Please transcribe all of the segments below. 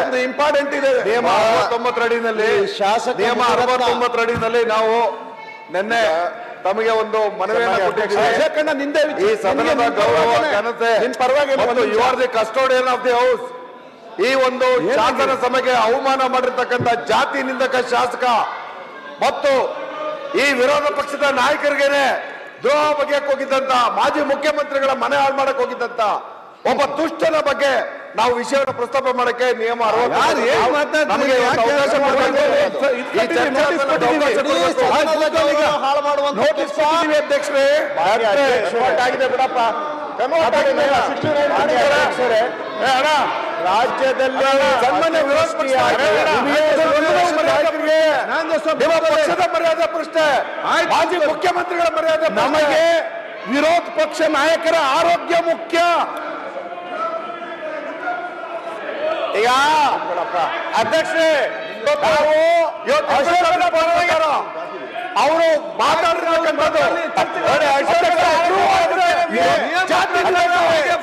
ಒಂದು- ಇಂಪಾರ್ಟೆಂಟ್ ಇದೆ. ನಿಯಮ ಅರವತ್ತೊಂಬತ್ತು ಅಡಿನಲ್ಲಿ ಶಾಸಕ ನಿಯಮ ಅಡಿನಲ್ಲಿ ನಾವು ನಿನ್ನೆ ತಮಗೆ ಒಂದು ಮನವಿ ನಿಂದೆ ಈ ಸದನದ ಗೌರವ ಘನತೆ ಮತ್ತು you are the custodian of the house ಈ ಒಂದು ಶಾಸನ ಸಭೆಗೆ ಅವಮಾನ ಮಾಡಿರ್ತಕ್ಕಂಥ ಜಾತಿ ನಿಂದಕ ಶಾಸಕ ಮತ್ತು ಈ ವಿರೋಧ ಪಕ್ಷದ ನಾಯಕರಿಗೇನೆ ದ್ರೋಹ ಬಗೆಯಕ್ಕೆ ಹೋಗಿದ್ದಂತ ಮಾಜಿ ಮುಖ್ಯಮಂತ್ರಿಗಳ ಮನೆ ಹಾಳು ಮಾಡಕ್ ಹೋಗಿದ್ದಂತ ಒಬ್ಬ ದುಷ್ಟನ ಬಗ್ಗೆ ನಾವು ವಿಷಯವನ್ನು ಪ್ರಸ್ತಾಪ ಮಾಡಕ್ಕೆ ನಿಯಮ ಅಧ್ಯಕ್ಷರೇ. ಆಗಿದೆ ಬಿಡಪ್ಪ. ರಾಜ್ಯದಲ್ಲಿ ಸನ್ಮಾನ್ಯ ಪಕ್ಷದ ಮರ್ಯಾದೆ ಪ್ರಶ್ನೆ. ಆಯ್ತು. ಮಾಜಿ ಮುಖ್ಯಮಂತ್ರಿಗಳ ಮರ್ಯಾದೆ. ನಮಗೆ ವಿರೋಧ ಪಕ್ಷ ನಾಯಕರ ಆರೋಗ್ಯ ಮುಖ್ಯ. ಈಗ ಅಧ್ಯಕ್ಷರೇ ನಾವು ಅವರು ಮಾತಾಡಿರ್ತಕ್ಕಂಥದ್ದು.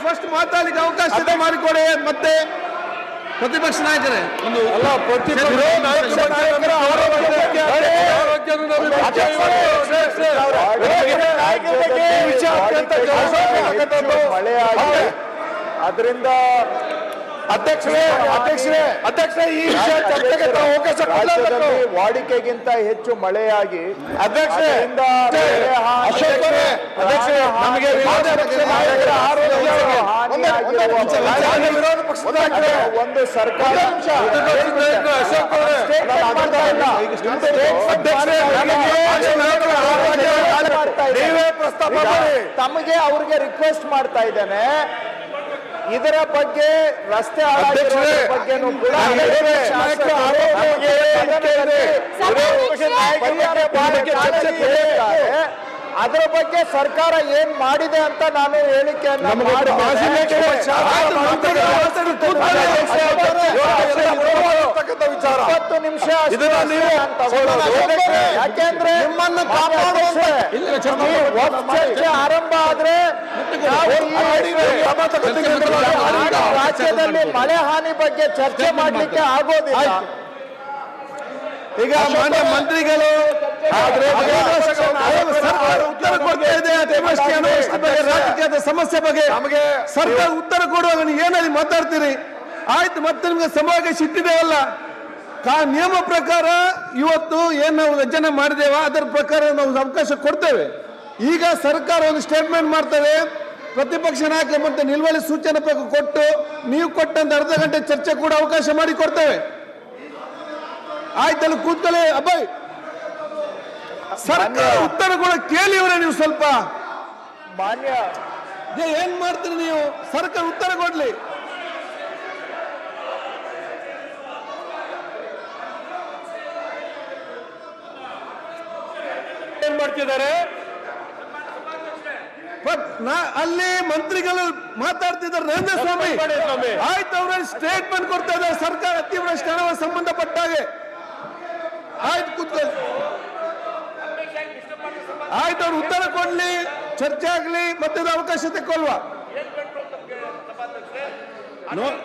ಫಸ್ಟ್ ಮಾತಾಡಲಿಕ್ಕೆ ಅವಕಾಶ ಮಾಡಿಕೊಡಿ ಮತ್ತೆ ಪ್ರತಿಪಕ್ಷ ನಾಯಕರೇ ಒಂದು ಅಲ್ಲ ಪ್ರತಿಪಕ್ಷ. ಅದರಿಂದ ಅಧ್ಯಕ್ಷರೇ ಅಧ್ಯಕ್ಷರೇ ಅಧ್ಯಕ್ಷರೇ ಈ ವಿಷಯ ಚರ್ಚೆಗೆ ತಾವು ಅವಕಾಶ ಕೊಡಲೇಬೇಕು ವಾಡಿಕೆಗಿಂತ ಹೆಚ್ಚು ಮಳೆಯಾಗಿ ಅಧ್ಯಕ್ಷರೇ ಅಶೋಕರೇ ಅಧ್ಯಕ್ಷರೇ ನಮಗೆ ವಿರೋಧ ಪಕ್ಷ ನಾಯಕರ ಆರೋಗ್ಯ ಒಂದೇ- ಒಂದೇ ವಿರೋಧ ಪಕ್ಷದ ಒಂದು ಸರ್ಕಾರ ಅಶೋಕ್ ಅವರೇ ನೀವೇ ಪ್ರಸ್ತಾಪ ತಮಗೆ ಅವ್ರಿಗೆ ರಿಕ್ವೆಸ್ಟ್ ಮಾಡ್ತಾ ಇದ್ದೇನೆ. ಇದರ ಬಗ್ಗೆ ರಸ್ತೆ. ಅದರ ಬಗ್ಗೆ ಸರ್ಕಾರ ಏನ್ ಮಾಡಿದೆ ಅಂತ ನಾನು ಹೇಳಿಕೆ ವಿಚಾರ ಇಪ್ಪತ್ತು ನಿಮಿಷ. ಯಾಕೆಂದ್ರೆ ನಿಮ್ಮನ್ನು ಚರ್ಚೆ ಆರಂಭ ರಾಜ್ಯದಲ್ಲಿ ಮಳೆ ಹಾನಿ ಬಗ್ಗೆ ಚರ್ಚೆ ಮಾಡ್ಲಿಕ್ಕೆ ಆಗೋದಿಲ್ಲ. ಈಗ ಮಾನ್ಯ ಮಂತ್ರಿಗಳು ಉತ್ತರ ಕೊಡ್ತಾ ಇದೆ. ರಾಜಕೀಯದ ಸಮಸ್ಯೆ ಬಗ್ಗೆ ನಮಗೆ ಸರ್ಕಾರ ಉತ್ತರ ಕೊಡುವಾಗ ನೀವು ಏನಲ್ಲಿ ಮಾತಾಡ್ತೀರಿ? ಆಯ್ತು ಮತ್ತೆ ನಿಮ್ಗೆ ಸಮಾವೇಶ ಸಿಟ್ಟಿದೆವಲ್ಲ ಕಾ ನಿಯಮ ಪ್ರಕಾರ ಇವತ್ತು ಏನ್ ನಾವು ರಚನೆ ಮಾಡಿದೇವ ಅದರ ಪ್ರಕಾರ ನಾವು ಅವಕಾಶ ಕೊಡ್ತೇವೆ. ಈಗ ಸರ್ಕಾರ ಒಂದು ಸ್ಟೇಟ್ಮೆಂಟ್ ಮಾಡ್ತದೆ. ಪ್ರತಿಪಕ್ಷ ನಾಯಕ ಮತ್ತೆ ನಿಲುವಳಿ ಸೂಚನೆ ಕೊಟ್ಟು ನೀವು ಕೊಟ್ಟಂತ ಅರ್ಧ ಗಂಟೆ ಚರ್ಚೆ ಕೂಡ ಅವಕಾಶ ಮಾಡಿ ಕೊಡ್ತೇವೆ. ಆಯ್ತಲ್ಲ ಕೂತ್ಕೊಳ್ಳಿ ಅಬ್ಬಾಯ್ ಸರ್ಕಾರ ಉತ್ತರ ಕೂಡ ಕೇಳಿವ್ರೆ ನೀವು ಸ್ವಲ್ಪ. ಮಾನ್ಯ. ಏನ್ ಮಾಡ್ತೀರಿ ನೀವು? ಸರ್ಕಾರ ಉತ್ತರ ಕೊಡ್ಲಿ. ಏನ್ ಮಾಡ್ತಿದ್ದಾರೆ? ಬಟ್ ನಾ ಅಲ್ಲಿ ಮಂತ್ರಿಗಳು ಮಾತಾಡ್ತಿದ್ದಾರೆ ನರೇಂದ್ರ ಸ್ವಾಮಿ. ಆಯ್ತು ಅವ್ರ ಸ್ಟೇಟ್ಮೆಂಟ್ ಕೊಡ್ತಾ ಇದ್ದಾರೆ? ಸರ್ಕಾರ ಅತಿವೃಷ್ಟಿ ಹಣವ ಸಂಬಂಧಪಟ್ಟಾಗೆ ಆಯ್ತು ಕೂತ್ಕೊಳ್ಳಿ. ಆಯ್ತು ಅವ್ರು ಉತ್ತರ ಕೊಡ್ಲಿ ಚರ್ಚೆ ಆಗ್ಲಿ ಮತ್ತೆ ಅವಕಾಶ ತಗೊಳ್ವಾ ನೋ-